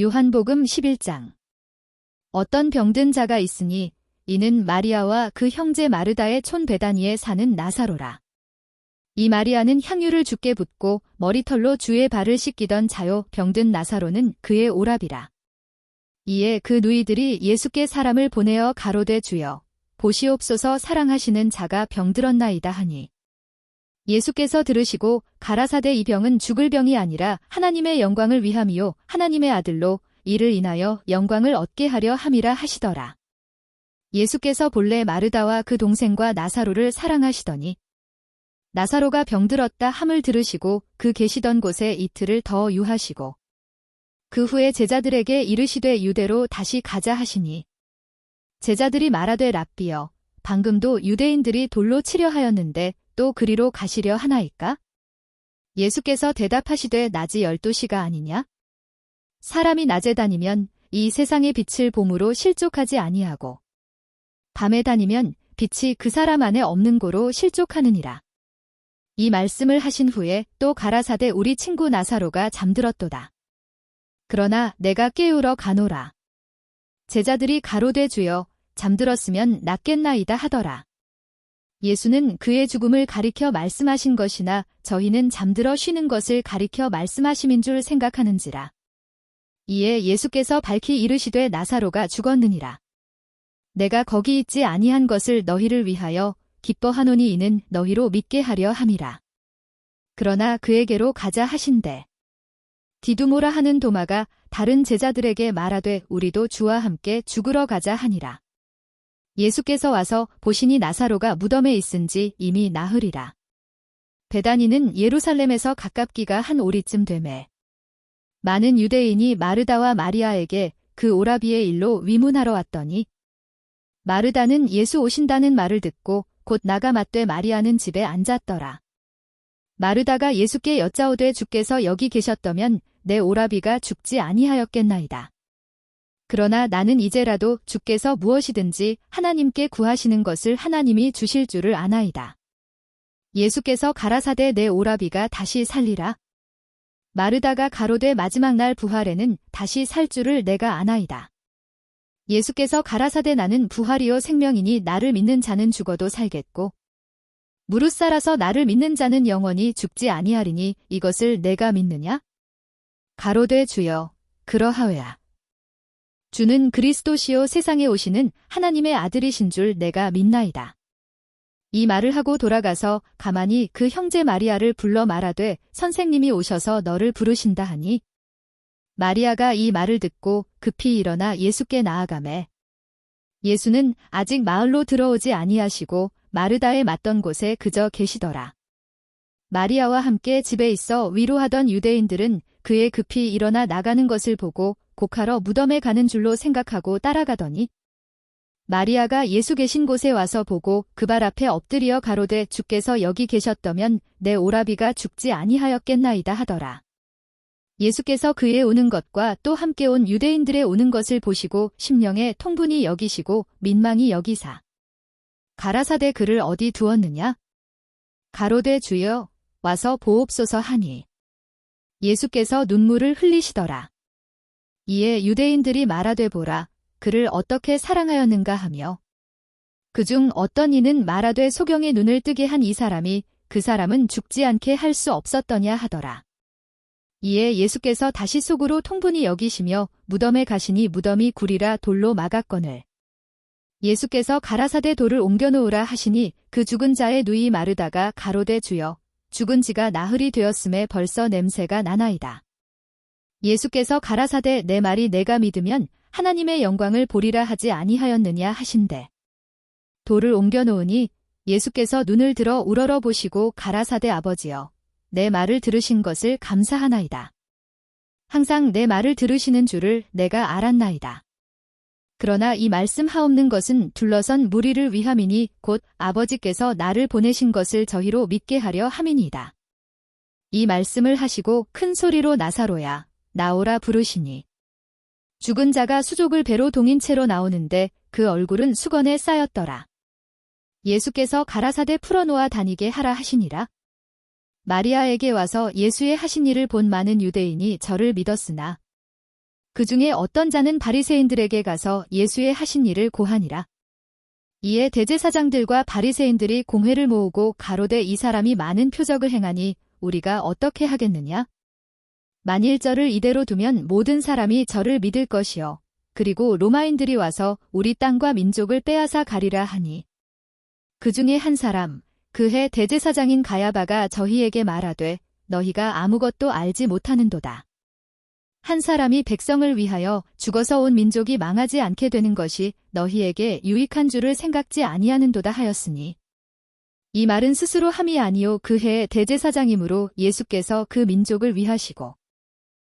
요한복음 11장 어떤 병든 자가 있으니 이는 마리아와 그 형제 마르다의 촌 베다니에 사는 나사로라. 이 마리아는 향유를 주께 붓고 머리털로 주의 발을 씻기던 자요 병든 나사로는 그의 오랍이라. 이에 그 누이들이 예수께 사람을 보내어 가로되 주여 보시옵소서 사랑하시는 자가 병들었나이다 하니 예수께서 들으시고 가라사대 이 병은 죽을 병이 아니라 하나님의 영광을 위함이요 하나님의 아들로 이를 인하여 영광을 얻게 하려 함이라 하시더라. 예수께서 본래 마르다와 그 동생과 나사로를 사랑하시더니 나사로가 병들었다 함을 들으시고 그 계시던 곳에 이틀을 더 유하시고 그 후에 제자들에게 이르시되 유대로 다시 가자 하시니 제자들이 말하되 랍비여 방금도 유대인들이 돌로 치려 하였는데 또 그리로 가시려 하나이까? 예수께서 대답하시되 낮이 열두 시가 아니냐? 사람이 낮에 다니면 이 세상의 빛을 봄으로 실족하지 아니하고 밤에 다니면 빛이 그 사람 안에 없는 고로 실족하느니라. 이 말씀을 하신 후에 또 가라사대 우리 친구 나사로가 잠들었도다. 그러나 내가 깨우러 가노라. 제자들이 가로되 주여 잠들었으면 낫겠나이다 하더라. 예수는 그의 죽음을 가리켜 말씀하신 것이나 저희는 잠들어 쉬는 것을 가리켜 말씀하심인 줄 생각하는지라. 이에 예수께서 밝히 이르시되 나사로가 죽었느니라. 내가 거기 있지 아니한 것을 너희를 위하여 기뻐하노니 이는 너희로 믿게 하려 함이라. 그러나 그에게로 가자 하신대. 디두모라 하는 도마가 다른 제자들에게 말하되 우리도 주와 함께 죽으러 가자 하니라. 예수께서 와서 보시니 나사로가 무덤에 있은지 이미 나흘이라. 베다니는 예루살렘에서 가깝기가 한 오리쯤 되매. 많은 유대인이 마르다와 마리아에게 그 오라비의 일로 위문하러 왔더니 마르다는 예수 오신다는 말을 듣고 곧 나가 맞되 마리아는 집에 앉았더라. 마르다가 예수께 여짜오되 주께서 여기 계셨더면 내 오라비가 죽지 아니하였겠나이다. 그러나 나는 이제라도 주께서 무엇이든지 하나님께 구하시는 것을 하나님이 주실 줄을 아나이다. 예수께서 가라사대 내 오라비가 다시 살리라. 마르다가 가로되 마지막 날 부활에는 다시 살 줄을 내가 아나이다. 예수께서 가라사대 나는 부활이요 생명이니 나를 믿는 자는 죽어도 살겠고 무릇 살아서 나를 믿는 자는 영원히 죽지 아니하리니 이것을 내가 믿느냐? 가로되 주여 그러하외야. 주는 그리스도시요 세상에 오시는 하나님의 아들이신 줄 내가 믿나이다. 이 말을 하고 돌아가서 가만히 그 형제 마리아를 불러 말하되 선생님이 오셔서 너를 부르신다 하니 마리아가 이 말을 듣고 급히 일어나 예수께 나아가매 예수는 아직 마을로 들어오지 아니하시고 마르다에 맞던 곳에 그저 계시더라. 마리아와 함께 집에 있어 위로하던 유대인들은 그의 급히 일어나 나가는 것을 보고 곡하러 무덤에 가는 줄로 생각하고 따라가더니 마리아가 예수 계신 곳에 와서 보고 그 발 앞에 엎드려 가로되 주께서 여기 계셨더면 내 오라비가 죽지 아니하였겠나이다 하더라. 예수께서 그의 오는 것과 또 함께 온 유대인들의 오는 것을 보시고 심령에 통분이 여기시고 민망히 여기사. 가라사대 그를 어디 두었느냐? 가로되 주여 와서 보옵소서 하니. 예수께서 눈물을 흘리시더라. 이에 유대인들이 말하되 보라 그를 어떻게 사랑하였는가 하며 그중 어떤 이는 말하되 소경의 눈을 뜨게 한 이 사람이 그 사람은 죽지 않게 할 수 없었더냐 하더라. 이에 예수께서 다시 속으로 통분히 여기시며 무덤에 가시니 무덤이 구리라 돌로 막았거늘. 예수께서 가라사대 돌을 옮겨놓으라 하시니 그 죽은 자의 누이 마르다가 가로되 주여 죽은 지가 나흘이 되었음에 벌써 냄새가 나나이다. 예수께서 가라사대 내 말이 내가 믿으면 하나님의 영광을 보리라 하지 아니하였느냐 하신대. 돌을 옮겨 놓으니 예수께서 눈을 들어 우러러 보시고 가라사대 아버지여 내 말을 들으신 것을 감사하나이다. 항상 내 말을 들으시는 줄을 내가 알았나이다. 그러나 이 말씀 하옵는 것은 둘러선 무리를 위함이니 곧 아버지께서 나를 보내신 것을 저희로 믿게 하려 함이니이다. 이 말씀을 하시고 큰 소리로 나사로야 나오라 부르시니 죽은 자가 수족을 배로 동인 채로 나오는데 그 얼굴은 수건에 쌓였더라. 예수께서 가라사대 풀어놓아 다니게 하라 하시니라. 마리아에게 와서 예수의 하신 일을 본 많은 유대인이 저를 믿었으나 그 중에 어떤 자는 바리새인들에게 가서 예수의 하신 일을 고하니라. 이에 대제사장들과 바리새인들이 공회를 모으고 가로되 이 사람이 많은 표적을 행하니 우리가 어떻게 하겠느냐? 만일 저를 이대로 두면 모든 사람이 저를 믿을 것이요. 그리고 로마인들이 와서 우리 땅과 민족을 빼앗아 가리라 하니. 그 중에 한 사람, 그해 대제사장인 가야바가 저희에게 말하되 너희가 아무것도 알지 못하는도다. 한 사람이 백성을 위하여 죽어서 온 민족이 망하지 않게 되는 것이 너희에게 유익한 줄을 생각지 아니하는도다 하였으니. 이 말은 스스로 함이 아니요 그 해의 대제사장이므로 예수께서 그 민족을 위하시고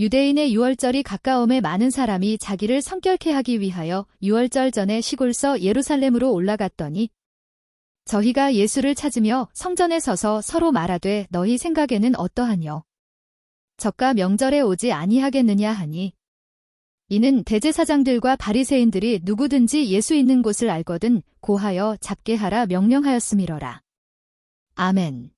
유대인의 유월절이 가까움에 많은 사람이 자기를 성결케 하기 위하여 유월절 전에 시골서 예루살렘으로 올라갔더니 저희가 예수를 찾으며 성전에 서서 서로 말하되 너희 생각에는 어떠하뇨? 저가 명절에 오지 아니하겠느냐 하니 이는 대제사장들과 바리새인들이 누구든지 예수 있는 곳을 알거든 고하여 잡게 하라 명령하였음이러라. 아멘.